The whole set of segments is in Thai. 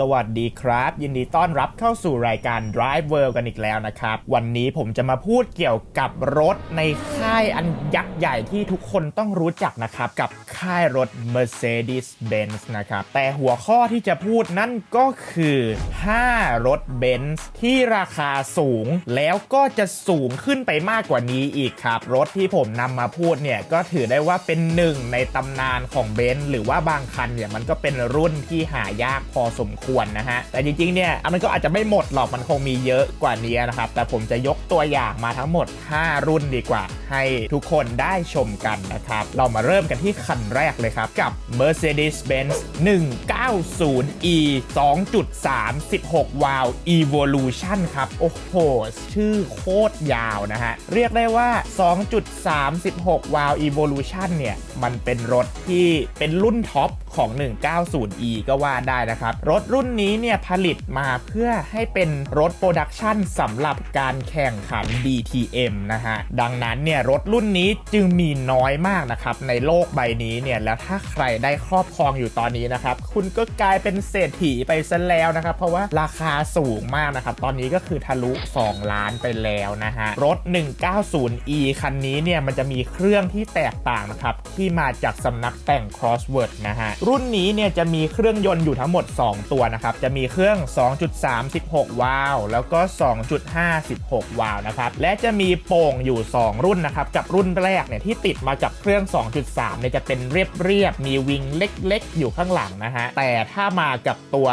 สวัสดีครับ ยินดีต้อนรับเข้าสู่รายการ Drive World กันอีกแล้วนะครับ วันนี้ผมจะมาพูดเกี่ยวกับรถในค่ายอันยักษ์ใหญ่ที่ทุกคนต้องรู้จักนะครับ กับค่ายรถ Mercedes-Benz นะครับ แต่หัวข้อที่จะพูดนั่นก็คือ 5 รถเบนซ์ที่ราคาสูงแล้วก็จะสูงขึ้นไปมากกว่านี้อีกครับ รถที่ผมนำมาพูดเนี่ย ก็ถือได้ว่าเป็นหนึ่งในตำนานของเบนซ์หรือว่าบางคันเนี่ยมันก็เป็นรุ่นที่หายากพอสมควรนะฮะ แต่จริงๆ เนี่ยมันก็อาจจะไม่หมดหรอก มันคงมีเยอะกว่านี้นะครับ แต่ผมจะยกตัวอย่างมาทั้งหมด 5 รุ่นดีกว่า ให้ทุกคนได้ชมกันนะครับ เรามาเริ่มกันที่คันแรกเลยครับ กับ Mercedes-Benz 190e 2.3 16 วาล์ว Evolution ครับ โอ้โห ชื่อโคตรยาวนะฮะ เรียกได้ว่า 2.3 16 วาล์ว Evolution เนี่ย มันเป็นรถที่เป็นรุ่นท็อป ของ 190e ก็ว่าได้นะครับ รถรุ่นนี้เนี่ยผลิตมาเพื่อให้เป็นรถโปรดักชันสำหรับการแข่งขัน DTM นะฮะ ดังนั้นเนี่ยรถรุ่นนี้จึงมีน้อยมากนะครับในโลกใบนี้เนี่ยแล้วถ้าใครได้ครอบครองอยู่ตอนนี้นะครับ คุณก็กลายเป็นเศรษฐีไปซะแล้วนะครับ เพราะว่าราคาสูงมากนะครับ ตอนนี้ก็คือทะลุ 2 ล้านไปแล้วนะฮะ รถ 190e คันนี้เนี่ยมันจะมีเครื่องที่แตกต่างนะครับ ที่มาจากสำนักแต่ง Crossword นะฮะรุ่นนี้เนี่ยจะมีเครื่องยนต์อยู่ทั้งหมด 2 ตัวนะครับ จะมีเครื่อง 2.3 16วาล์วแล้วก็ 2.5 16วาล์วนะครับ และจะมีโป่งอยู่ 2 รุ่นนะครับ กับรุ่นแรกเนี่ยที่ติดมากับเครื่อง 2.3 เนี่ยจะเป็นเรียบๆ มีวิงเล็กๆ อยู่ข้างหลังนะฮะ แต่ถ้ามากับตัว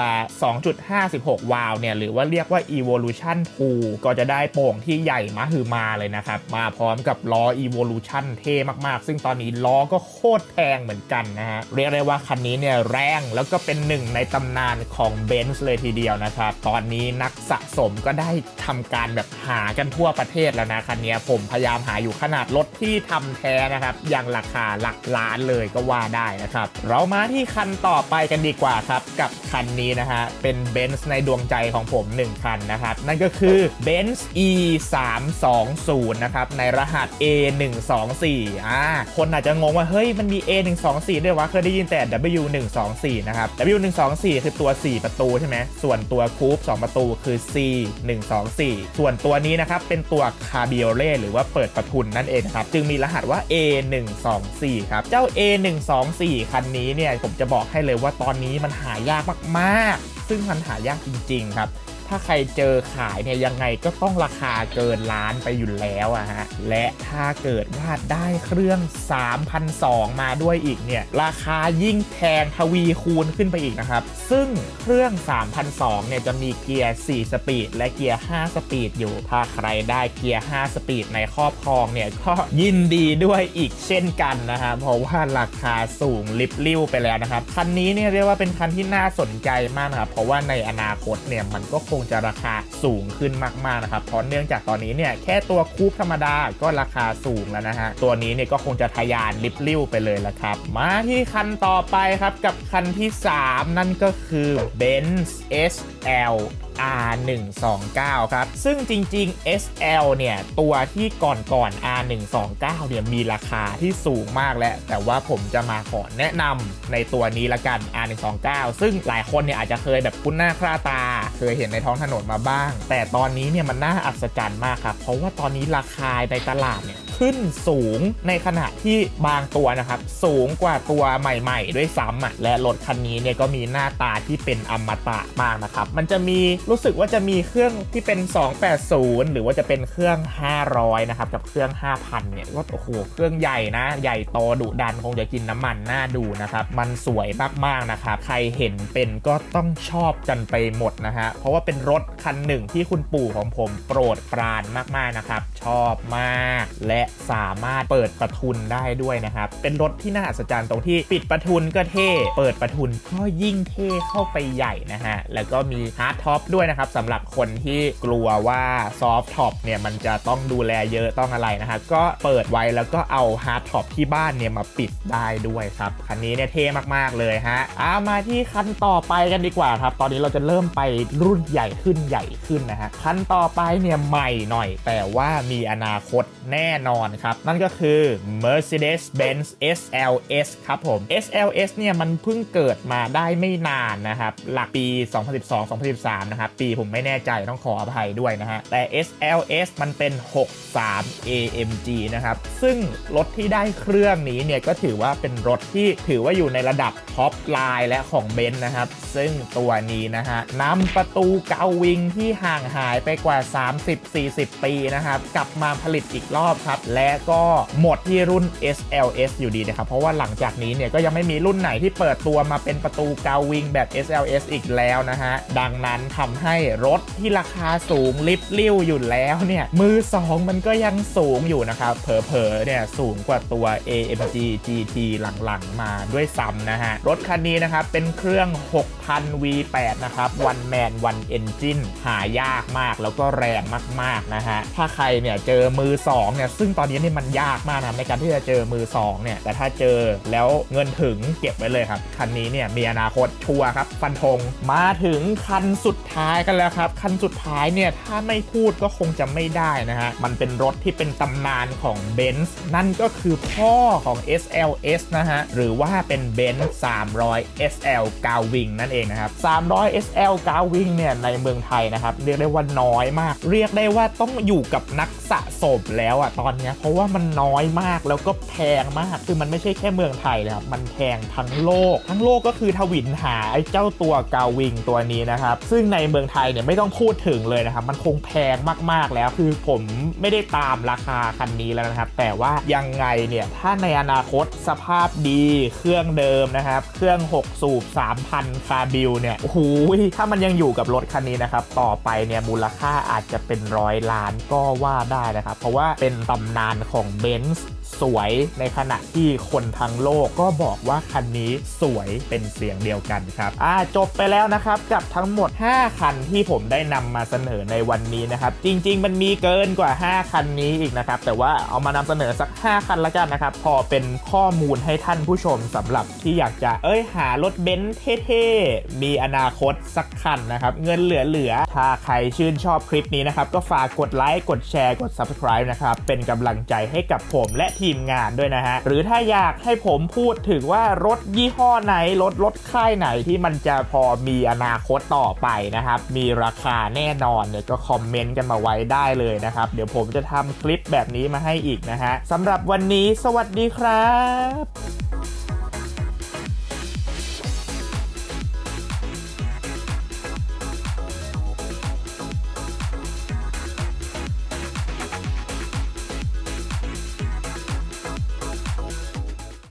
2.5 16วาล์วเนี่ยหรือว่าเรียกว่า Evolution 2 ก็จะได้โป่งที่ใหญ่มาฮือมาเลยนะครับ มาพร้อมกับล้อ Evolution เท่มากๆ ซึ่งตอนนี้ล้อก็โคตรแพงเหมือนกันนะฮะ เรียกได้ว่าคันนี้เนี่ยแรงแล้วก็เป็นหนึ่งในตำนานของ b e n z เลยทีเดียวนะครับ ตอนนี้นักสะสมก็ได้ทำการแบบหากันทั่วประเทศแล้วนะคันนี้ผมพยายามหาอยู่ขนาดรถที่ทำแท้นะครับยังราคาหลักล้านเลยก็ว่าได้นะครับ เรามาที่คันต่อไปกันดีกว่าครับ กับคันนี้นะฮะเป็น b e n z ในดวงใจของผม 1 คันนะครับ นั่นก็คือ Benz E 3 2 0นะครับในรหัส A 1 2 4อ่าคนอาจจะงงว่าเฮ้ยมันมี A 1 2 4ด้วยวะเคยได้ยินแต่ W 1 2 4 นะครับ W 1 2 4 คือตัว 4 ประตูใช่ไหมส่วนตัวคูป2ประตูคือ C 1 2 4 ส่วนตัวนี้นะครับ เป็นตัวคาร์บิโอเล่หรือว่าเปิดประทุนนั่นเองนะครับ จึงมีรหัสว่า A 1 2 4 ครับ เจ้า A 1 2 4 คันนี้เนี่ย ผมจะบอกให้เลยว่าตอนนี้มันหายากมาก ๆ ซึ่งมันหายากจริง ๆ ครับ ถ้าใครเจอขายเนี่ยยังไงก็ต้องราคาเกินล้านไปอยู่แล้วอะฮะ และถ้าเกิดว่าได้เครื่อง3,200มาด้วยอีกเนี่ย ราคายิ่งแพงทวีคูณขึ้นไปอีกนะครับ ซึ่งเครื่อง3,200เนี่ยจะมีเกียร์ 4 สปีด และเกียร์ 5 สปีดอยู่ ถ้าใครได้เกียร์ 5 สปีดในครอบครองเนี่ยก็ยินดีด้วยอีกเช่นกันนะฮะ เพราะว่าราคาสูงลิบลิ่วไปแล้วนะครับ คันนี้เนี่ยเรียกว่าเป็นคันที่น่าสนใจมากนะครับ เพราะว่าในอนาคตเนี่ยมันก็คงจะราคาสูงขึ้นมากๆนะครับเพราะเนื่องจากตอนนี้เนี่ยแค่ตัวคูปธรรมดาก็ราคาสูงแล้วนะฮะตัวนี้เนี่ยก็คงจะทะยานลิบลิ่วไปเลยละครับ มาที่คันต่อไปครับกับคันที่ 3 นั่นก็คือ Benz SL R129 ครับ ซึ่งจริง ๆ SL เนี่ย ตัวที่ก่อนก่อน R129 เนี่ยมีราคาที่สูงมากแล้ว แต่ว่าผมจะมาขอแนะนำในตัวนี้ละกัน R129 ซึ่งหลายคนเนี่ยอาจจะเคยแบบคุ้นหน้าคราตา เคยเห็นในท้องถนนมาบ้าง แต่ตอนนี้เนี่ยมันน่าอัศจรรย์มากครับ เพราะว่าตอนนี้ราคาในตลาดเนี่ย ขึ้นสูงในขณะที่บางตัวนะครับ สูงกว่าตัวใหม่ ๆ ด้วยซ้ำอะและรถคันนี้เนี่ยก็มีหน้าตาที่เป็นอมตะมากนะครับ มันจะมีรู้สึกว่าจะมีเครื่องที่เป็น 280 หรือว่าจะเป็นเครื่อง 500 นะครับ กับเครื่อง 5,000 เนี่ยก็โอ้โหเครื่องใหญ่นะ ใหญ่โตดุดันคงจะกินน้ำมันน่าดูนะครับ มันสวยมากๆนะครับ ใครเห็นเป็นก็ต้องชอบกันไปหมดนะฮะเพราะว่าเป็นรถคันหนึ่งที่คุณปู่ของผมโปรดปรานมากๆนะครับ ชอบมาก และสามารถเปิดประทุนได้ด้วยนะครับ เป็นรถที่น่าอัศจรรย์ตรงที่ปิดประทุนก็เท่ เปิดประทุนก็ยิ่งเท่เข้าไปใหญ่นะฮะ แล้วก็มีฮาร์ดท็อปด้วยนะครับสำหรับคนที่กลัวว่าซอฟท็อปเนี่ยมันจะต้องดูแลเยอะต้องอะไรนะครับก็เปิดไว้แล้วก็เอาฮาร์ดท็อปที่บ้านเนี่ยมาปิดได้ด้วยครับคันนี้เนี่ยเท่มากๆเลยฮะเอามาที่คันต่อไปกันดีกว่าครับ ตอนนี้เราจะเริ่มไปรุ่นใหญ่ขึ้นใหญ่ขึ้นนะฮะคันต่อไปเนี่ยใหม่หน่อย แต่ว่ามีอนาคตแน่นอนอนครับ นั่นก็คือ Mercedes-Benz SLS ครับผม SLS เนี่ยมันเพิ่งเกิดมาได้ไม่นานนะครับ หลักปี 2012-2013 นะครับ ปีผมไม่แน่ใจต้องขออภัยด้วยนะฮะ แต่ SLS มันเป็น 63 AMG นะครับ ซึ่งรถที่ได้เครื่องนี้เนี่ยก็ถือว่าเป็นรถที่ถือว่าอยู่ในระดับท็อปไลน์และของเบนซ์นะครับ ซึ่งตัวนี้นะฮะนำประตูเกาวิงที่ห่างหายไปกว่า 30-40 ปีนะครับ กลับมาผลิตอีกรอบครับและก็หมดที่รุ่น SLS อยู่ดีนะครับ เพราะว่าหลังจากนี้เนี่ยก็ยังไม่มีรุ่นไหนที่เปิดตัวมาเป็นประตูเกาวิงแบบ SLS อีกแล้วนะฮะ ดังนั้นทำให้รถที่ราคาสูงลิบลิ่วอยู่แล้วเนี่ยมือ 2 มันก็ยังสูงอยู่นะครับเผลอๆเนี่ยสูงกว่าตัว AMG GT หลังๆ มาด้วยซ้ำนะฮะ รถคันนี้นะครับเป็นเครื่อง 6,000 V8 นะครับ one man one engine หายากมากแล้วก็แรงมากๆนะฮะ ถ้าใครเนี่ยเจอมือ2เนี่ยซึ่งตอนนี้นี่มันยากมากนะในการที่จะเจอมือ2เนี่ยแต่ถ้าเจอแล้วเงินถึงเก็บไว้เลยครับ คันนี้เนี่ยมีอนาคตชัวร์ครับ ฟันธงมาถึงคันสุดท้ายกันแล้วครับ คันสุดท้ายเนี่ยถ้าไม่พูดก็คงจะไม่ได้นะฮะ มันเป็นรถที่เป็นตำนานของ b e n z นั่นก็คือพ่อของ SLS นะฮะ หรือว่าเป็น b e n z 300 SL กาวิงนั่นเองนะครับ300 SL กาวิงเนี่ยในเมืองไทยนะครับ เรียกได้ว่าน้อยมาก เรียกได้ว่าต้องอยู่กับนักสะสมแล้วอะตอนเนี้ยเพราะว่ามันน้อยมากแล้วก็แพงมากคือมันไม่ใช่แค่เมืองไทยนะครับมันแพงทั้งโลก ทั้งโลกก็คือทวินหาไอ้เจ้าตัวกาวิงตัวนี้นะครับซึ่งในเมืองไทยเนี่ยไม่ต้องพูดถึงเลยนะครับมันคงแพงมากๆแล้ว คือผมไม่ได้ตามราคาคันนี้แล้วนะครับ แต่ว่ายังไงเนี่ยถ้าในอนาคตสภาพดีเครื่องเดิมนะครับเครื่อง 6 สูบ 3,000 คาบิลเนี่ยโอ้โหถ้ามันยังอยู่กับรถคันนี้นะครับต่อไปเนี่ยมูลค่าอาจจะเป็นร้อยล้านก็ว่าได้นะครับ เพราะว่าเป็นตำนานของเบนซ์ สวยในขณะที่คนทั้งโลกก็บอกว่าคันนี้สวยเป็นเสียงเดียวกันครับอ่าจบไปแล้วนะครับกับทั้งหมด 5 คันที่ผมได้นำมาเสนอในวันนี้นะครับจริง ๆ มันมีเกินกว่า 5 คันนี้อีกนะครับแต่ว่าเอามานำเสนอสัก 5 คันละกันนะครับพอเป็นข้อมูลให้ท่านผู้ชมสำหรับที่อยากจะเอ้ยหารถเบนซ์เท่ๆมีอนาคตสักคันนะครับเงินเหลือๆถ้าใครชื่นชอบคลิปนี้นะครับก็ฝากกดไลค์กดแชร์กด subscribe นะครับเป็นกำลังใจให้กับผมและทีมงานด้วยนะฮะ หรือถ้าอยากให้ผมพูดถึงว่ารถยี่ห้อไหน รถรถค่ายไหนที่มันจะพอมีอนาคตต่อไปนะครับ มีราคาแน่นอนเนี่ยก็คอมเมนต์กันมาไว้ได้เลยนะครับ เดี๋ยวผมจะทำคลิปแบบนี้มาให้อีกนะฮะสำหรับวันนี้สวัสดีครับ